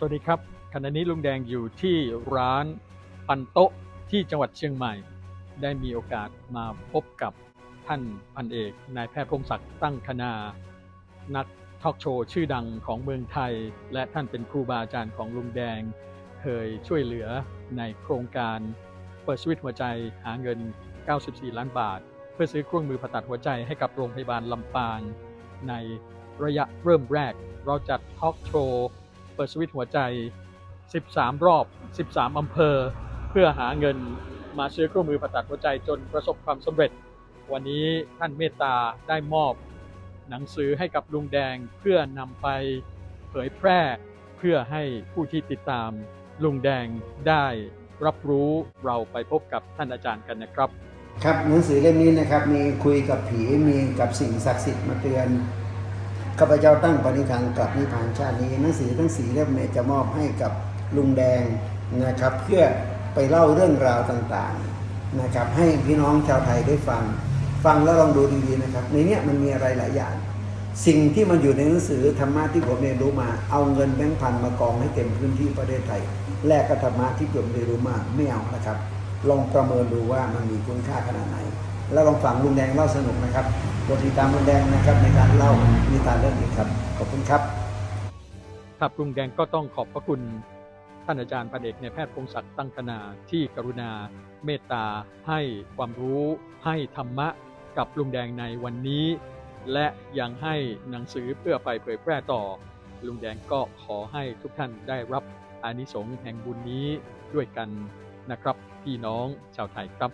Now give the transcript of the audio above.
สวัสดีครับขณะนี้ลุงแดงอยู่ที่ร้านปันโต๊ะที่จังหวัดเชียงใหม่ ได้มีโอกาสมาพบกับท่านพันเอกนายแพทย์พงศักดิ์ตั้งคณา นักทอล์กโชว์ชื่อดังของเมืองไทย และท่านเป็นครูบาอาจารย์ของลุงแดง เคยช่วยเหลือในโครงการเปิดสวิตหัวใจหาเงิน 94 ล้านบาท เพื่อซื้อเครื่องมือผ่าตัดหัวใจให้กับโรงพยาบาลลำปางในระยะเริ่มแรกเราจัดทอล์กโชว์ เปิดสวิตหัวใจ 13 รอบ 13 อำเภอ เพื่อหาเงินมาซื้อเครื่องมือผ่าตัดหัวใจจนประสบความสำเร็จ วันนี้ท่านเมตตาได้มอบ หนังสือให้กับลุงแดงเพื่อนำไปเผยแพร่เพื่อให้ผู้ที่ติดตามลุงแดงได้รับรู้เราไปพบกับท่านอาจารย์กันนะครับ ครับหนังสือเล่มนี้นะครับมีคุยกับผีมีกับสิ่งศักดิ์สิทธิ์มาเตือน ข้าพเจ้าตั้งปณิธานกลับนิพพานชาตินี้หนังสือทั้งสีเล่มเนี่ยจะมอบให้กับลุงแดงนะครับ เพื่อไปเล่าเรื่องราวต่างๆนะครับ ให้พี่น้องชาวไทยได้ฟัง ฟังแล้วลองดูดีๆนะครับ ในเนี้ยมันมีอะไรหลายอย่าง สิ่งที่มันอยู่ในหนังสือธรรมะที่ผมเรียนรู้มา เอาเงินแบงค์พันมากองให้เต็มพื้นที่ประเทศไทยแลกกับธรรมะที่ผมเรียนรู้มาไม่เอานะครับ ลองประเมินดูว่ามันมีคุณค่าขนาดไหน แล้วลองฟังลุงแดงเล่าสนุกนะครับโปรดติดตามลุงแดงนะครับในการเล่านิทานเรื่องนี้ครับ ขอบคุณครับ ครับลุงแดงก็ต้องขอบพระคุณท่านอาจารย์พันเอกในแพทย์พงศักดิ์ตั้งคณาที่กรุณาเมตตาให้ความรู้ให้ธรรมะกับลุงแดงในวันนี้ และยังให้หนังสือเพื่อไปเผยแพร่ต่อ ลุงแดงก็ขอให้ทุกท่านได้รับอานิสงส์แห่งบุญนี้ด้วยกันนะครับ พี่น้องชาวไทยครับ